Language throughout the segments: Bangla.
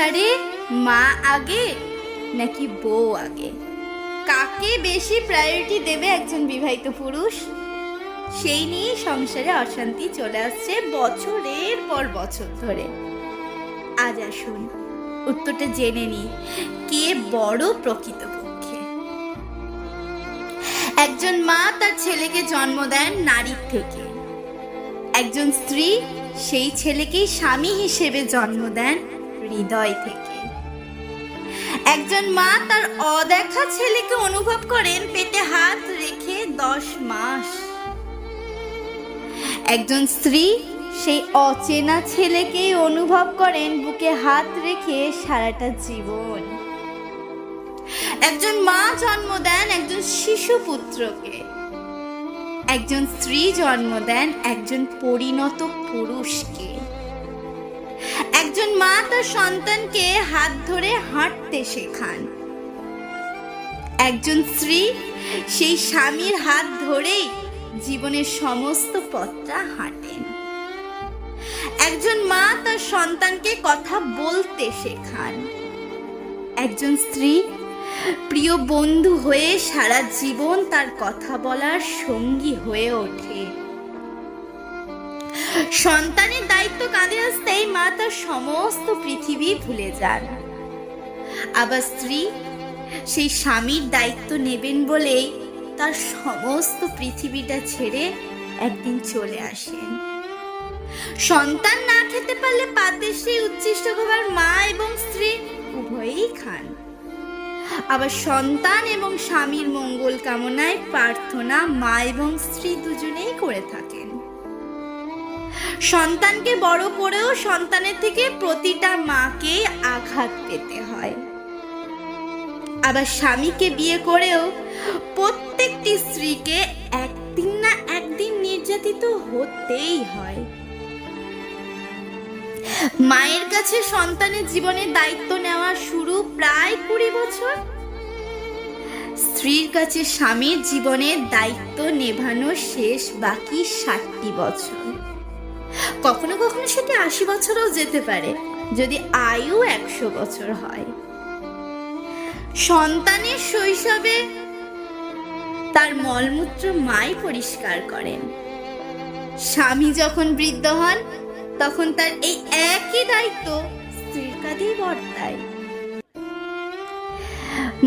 সংসারে মা আগে নাকি বউ আগে? কাকে বেশি প্রায়োরিটি দেবে একজন বিবাহিত পুরুষ? সেই নিয়ে সংসারে অশান্তি চলে আসছে বছরের পর বছর ধরে। আজ আসুন, উত্তরটা জেনে নি কে বড় প্রকৃত পক্ষে একজন মা তার ছেলেকে জন্ম দেন নারীর থেকে। একজন স্ত্রী সেই ছেলেকেই স্বামী হিসেবে জন্ম দেন হৃদয় থেকে। একজন মা তার অদেখা ছেলেকে অনুভব করেন পেটে হাত রেখে দশ মাস। একজন স্ত্রী সেই অচেনা ছেলেকেই অনুভব করেন বুকে হাত রেখে সারাটা জীবন। একজন মা জন্ম দেন একজন শিশু পুত্রকে। একজন স্ত্রী জন্ম দেন একজন পরিণত পুরুষকে। একজন মা তার সন্তানকে হাত ধরে হাঁটতে শেখান। একজন স্ত্রী সেই স্বামীর হাত ধরেই জীবনের সমস্ত পথটা হাঁটেন। একজন মা তার সন্তানকে কথা বলতে শেখান। একজন স্ত্রী প্রিয় বন্ধু হয়ে সারা জীবন তার কথা বলার সঙ্গী হয়ে ওঠে। সন্তানের দায়িত্ব কাঁধে আসতেই মা তার সমস্ত পৃথিবী ভুলে যান। আবার স্ত্রী সেই স্বামীর দায়িত্ব নেবেন বলেই তার সমস্ত পৃথিবীটা ছেড়ে একদিন চলে আসেন। সন্তান না খেতে পারলে পাতে সেই উচ্ছিষ্ট খাবার মা এবং স্ত্রী উভয়েই খান। আবার সন্তান এবং স্বামীর মঙ্গল কামনায় প্রার্থনা মা এবং স্ত্রী দুজনেই করে থাকেন। সন্তানকে বড় করেও সন্তানের থেকে প্রতিটা মাকে আঘাত পেতে হয়। আবার স্বামীকে বিয়ে করেও প্রত্যেকটি স্ত্রীকে একদিন না একদিন নির্যাতিত হতেই হয়। মায়ের কাছে সন্তানের জীবনের দায়িত্ব নেওয়া শুরু প্রায় কুড়ি বছর। স্ত্রীর কাছে স্বামীর জীবনের দায়িত্ব নেভানো শেষ বাকি ষাটটি বছর। কখনো কখনো সেটি আশি বছরও যেতে পারে, যদি আয়ু একশো বছর হয়। সন্তানের শৈশবে তার মলমূত্র মাই পরিষ্কার করেন। স্বামী যখন বৃদ্ধ হন, তখন তার এই একই দায়িত্ব স্ত্রীর কাঁধেই বর্তায়।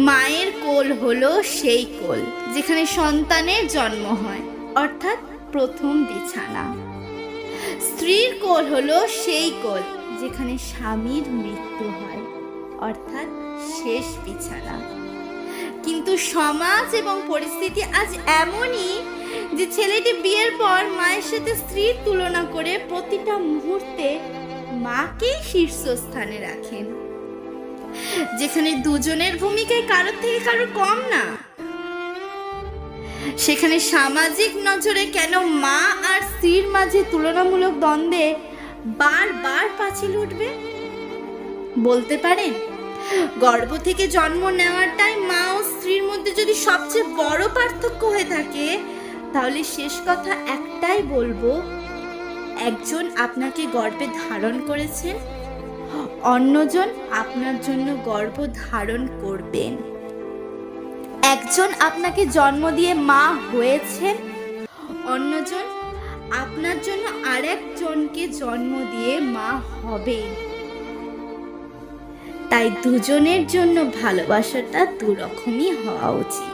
মায়ের কোল হলো সেই কোল, যেখানে সন্তানের জন্ম হয়, অর্থাৎ প্রথম বিছানা। স্ত্রীর কোল হলো সেই কোল, যেখানে স্বামীর মৃত্যু হয়, অর্থাৎ শেষ বিছানা। কিন্তু সমাজ এবং পরিস্থিতি আজ এমনই যে ছেলেটি বিয়ের পর মায়ের সাথে স্ত্রীর তুলনা করে প্রতিটা মুহূর্তে মাকেই শীর্ষস্থানে রাখেন। যেখানে দুজনের ভূমিকায় কারোর থেকে কারোর কম না। সেখানে সামাজিক নজরে কেন মা আর স্ত্রীর মাঝে তুলনামূলক দ্বন্দ্বে বারবার পাঁচিল উঠবে? বলতে পারেন? গর্ভ থেকে জন্ম নেওয়াটাই মা ও স্ত্রীর মধ্যে যদি সবচেয়ে বড় পার্থক্য হয়ে থাকে, তাহলে শেষ কথা একটাই বলব, একজন আপনাকে গর্ভে ধারণ করেছেন অন্যজন আপনার জন্য গর্ভ ধারণ করবেন। একজন আপনাকে জন্ম দিয়ে মা হয়েছেন, অন্যজন আপনার জন্য আরেকজনকে জন্ম দিয়ে মা হবে তাই দুজনের জন্য ভালোবাসাটা দুরকমই হওয়া উচিত।